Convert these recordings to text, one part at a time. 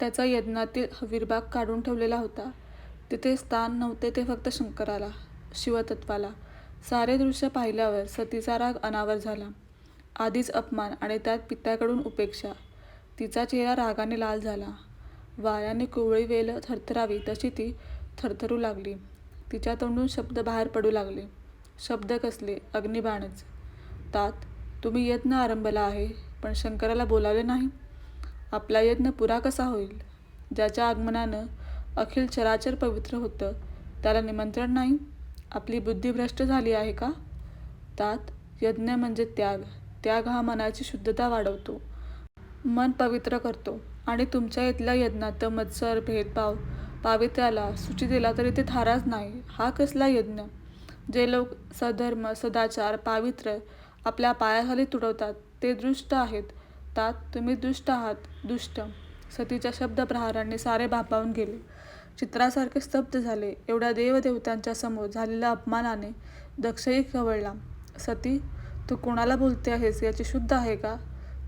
त्याचा यज्ञातील हवीरबाग काढून ठेवलेला होता. तिथे स्थान नव्हते ते फक्त शंकराला, शिवतत्त्वाला. सारे दृश्य पाहिल्यावर सतीचा राग अनावर झाला. आधीच अपमान आणि त्यात पित्याकडून उपेक्षा. तिचा चेहरा रागाने लाल झाला. वाऱ्याने कुवळी वेल थरथरावी तशी ती थरथरू लागली. तिच्या तोंडून शब्द बाहेर पडू लागले. शब्द कसले, अग्निबाणच. तात, तुम्ही यज्ञ आरंभला आहे, पण शंकराला बोलावले नाही? आपला यज्ञ पुरा कसा होईल? ज्याच्या आगमनानं अखिल चराचर पवित्र होतं, त्याला निमंत्रण नाही? आपली बुद्धी भ्रष्ट झाली आहे का? तात, यज्ञ म्हणजे त्याग. त्याग हा मनाची शुद्धता वाढवतो. मन पवित्र करतो. आणि तुमच्या इथल्या यज्ञात मत्सर, भेदभाव, पावित्र्याला सूची दिला तरी ते थाराच नाही. हा कसला यज्ञ? जे लोक सधर्म, सदाचार, पावित्र्य आपल्या पायाखाली तुडवतात, ते दृष्ट आहेत. शकतात तुम्ही दुष्ट आहात, दुष्ट. सतीच्या शब्दप्रहारांनी सारे भापावून गेले. चित्रासारखे स्तब्ध झाले. एवढ्या देवदेवतांच्या समोर झालेल्या अपमानाने दक्षही खवळला. सती, तू कोणाला बोलते आहेस याची शुद्ध आहे का?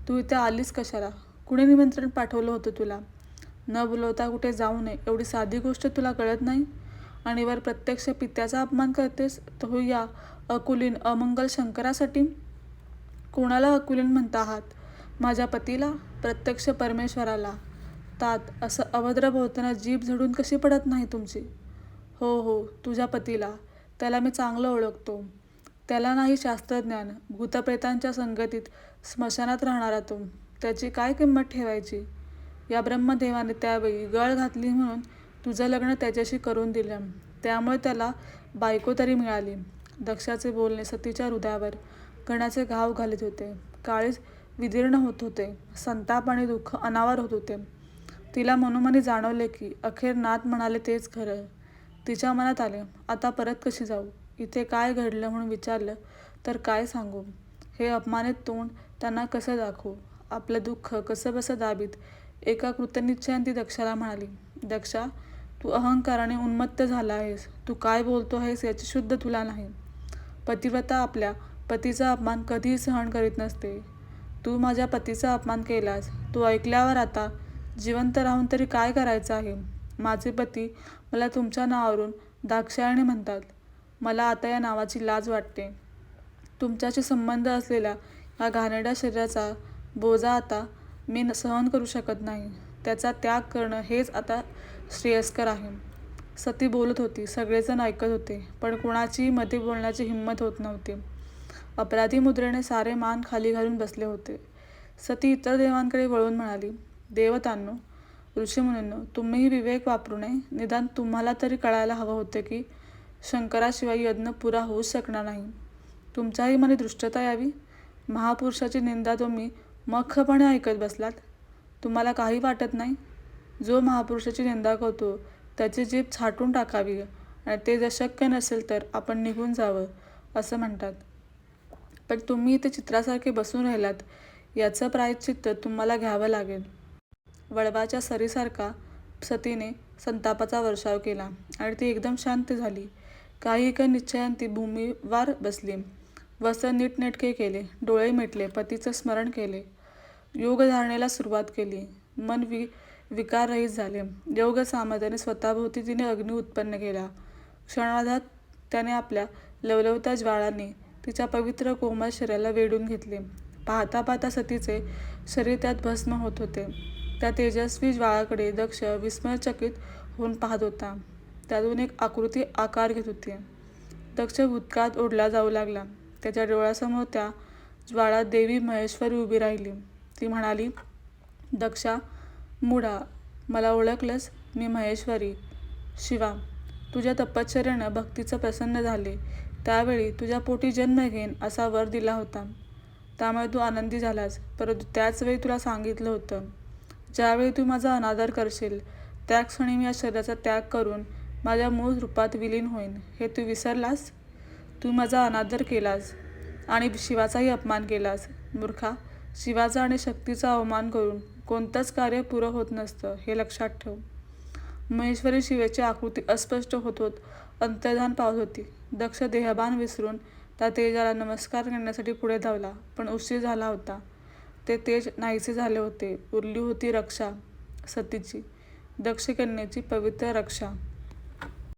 तू इथे आलीस कशाला? कुणी निमंत्रण पाठवलं होतं तुला? न बोलवता कुठे जाऊ नये एवढी साधी गोष्ट तुला कळत नाही? आणि वर प्रत्यक्ष पित्याचा अपमान करतेस, तो या अकुलीन अमंगल शंकरासाठी? कोणाला अकुलीन म्हणता आहात? माझ्या पतीला? प्रत्यक्ष परमेश्वराला. तात, असं अभद्र बोलताना जीभ झडून कशी पडत नाही तुमची? हो हो, तुझ्या पतीला. त्याला मी चांगलं ओळखतो. त्याला नाही शास्त्रज्ञान, भूतप्रेतांच्या संगतीत स्मशानात राहणारा तो. त्याची काय किंमत ठेवायची? या ब्रह्मदेवाने त्यावेळी गळ घातली म्हणून तुझं लग्न त्याच्याशी करून दिलं. त्यामुळे त्याला बायको तरी मिळाली. दक्षाचे बोलणे सतीच्या हृदयावर गणाचे घाव घालत होते. काळीज विदीर्ण होत होते. संताप आणि दुःख अनावर होत होते. तिला मनोमनी जाणवले की अखेर नाथ म्हणाले तेच खरं. तिच्या मनात आले, आता परत कशी जाऊ? इथे काय घडलं म्हणून विचारलं तर काय सांगू? हे अपमानित तोंड त्यांना कसं दाखवू? आपलं दुःख कसं बसं दाबीत एका कृतनिश्चयाने ती दक्षाला म्हणाली, दक्षा, तू अहंकाराने उन्मत्त झाला आहेस. तू काय बोलतो आहेस याची शुद्ध तुला नाही. पतिव्रता आपल्या पतीचा अपमान कधीही सहन करीत नसते. तू माझ्या पतीचा अपमान केलास. तू ऐकल्यावर आता जिवंत राहून तरी काय करायचं आहे? माझे पती मला तुमच्या नावावरून दाक्षायणी म्हणतात. मला आता या नावाची लाज वाटते. तुमच्याशी संबंध असलेल्या या घाणेरड्या शरीराचा बोजा आता मी सहन करू शकत नाही. त्याचा त्याग करणं हेच आता श्रेयस्कर आहे. सती बोलत होती. सगळेजण ऐकत होते. पण कोणाचीही मध्ये बोलण्याची हिंमत होत नव्हती. अपराधी मुद्रेने सारे मान खाली घालून बसले होते. सती इतर देवांकडे वळून म्हणाली, देवतांनो, ऋषीमुनींनो, तुम्हीही विवेक वापरू नये? निदान तुम्हाला तरी कळायला हवं होतं की शंकराशिवाय यज्ञ पुरा होऊच शकणार नाही. तुमच्याही मनी दृष्टता यावी? महापुरुषाची निंदा तुम्ही मख्खपणे ऐकत बसलात? तुम्हाला काही वाटत नाही? जो महापुरुषाची निंदा करतो त्याची जीभ छाटून टाकावी आणि ते जर शक्य नसेल तर आपण निघून जावं, असं म्हणतात. पण तुम्ही इथे चित्रासारखे बसून राहिलात याचं प्रायश्चित्त तुम्हाला घ्यावं लागेल. वळवाच्या सरीसारखा सतीने संतापाचा वर्षाव केला आणि ती एकदम शांत झाली. काही एका निश्चयाने ती भूमीवार बसली. वस्त्र नीटनेटके केले. डोळे मिटले. पतीचं स्मरण केले. योगधारणेला सुरुवात केली. मन वि विकाररहित झाले. योग सामर्थ्याने स्वतःभोवती तिने अग्नी उत्पन्न केला. क्षणार्धात त्याने आपल्या लवलवत्या ज्वाळांनी तिच्या पवित्र कोमल शरीराला वेढून घेतले. पाहता पाहता सतीचे शरीर त्यात भस्म होत होते. त्या तेजस्वी ज्वाळाकडे दक्ष विस्मयचकित होऊन पाहत होता. त्यातून एक आकृती आकार घेत होती. दक्ष भूतकाळात ओढला जाऊ लागला. त्याच्या डोळ्यासमोर त्या ज्वाळात देवी महेश्वरी उभी राहिली. ती म्हणाली, दक्षा, मुडा मला ओळखलंस? मी महेश्वरी, शिवा. तुझ्या तपश्चर्यानं भक्तीचं प्रसन्न झाले. त्यावेळी तुझ्या पोटी जन्म घेईन असा वर दिला होता. त्यामुळे तू आनंदी झालास. परंतु त्याचवेळी तुला सांगितलं होतं, ज्यावेळी तू माझा अनादर करशील त्या क्षणी मी या शरीराचा त्याग करून माझ्या मूळ रूपात विलीन होईन. हे तू विसरलास? तू माझा अनादर केलास आणि शिवाचाही अपमान केलास. मूर्खा, शिवाचा आणि शक्तीचा अवमान करून कोणतंच कार्य पुरं होत नसतं, हे लक्षात ठेव. महेश्वरी शिवेची आकृती अस्पष्ट होत होत अंतर्धान पावत होती. दक्ष देहभान विसरून त्या तेजाला नमस्कार करण्यासाठी पुढे धावला. पण उशीर झाला होता. ते तेज नाहीसे झाले होते. उरली होती रक्षा सतीची दक्षकन्येची पवित्र रक्षा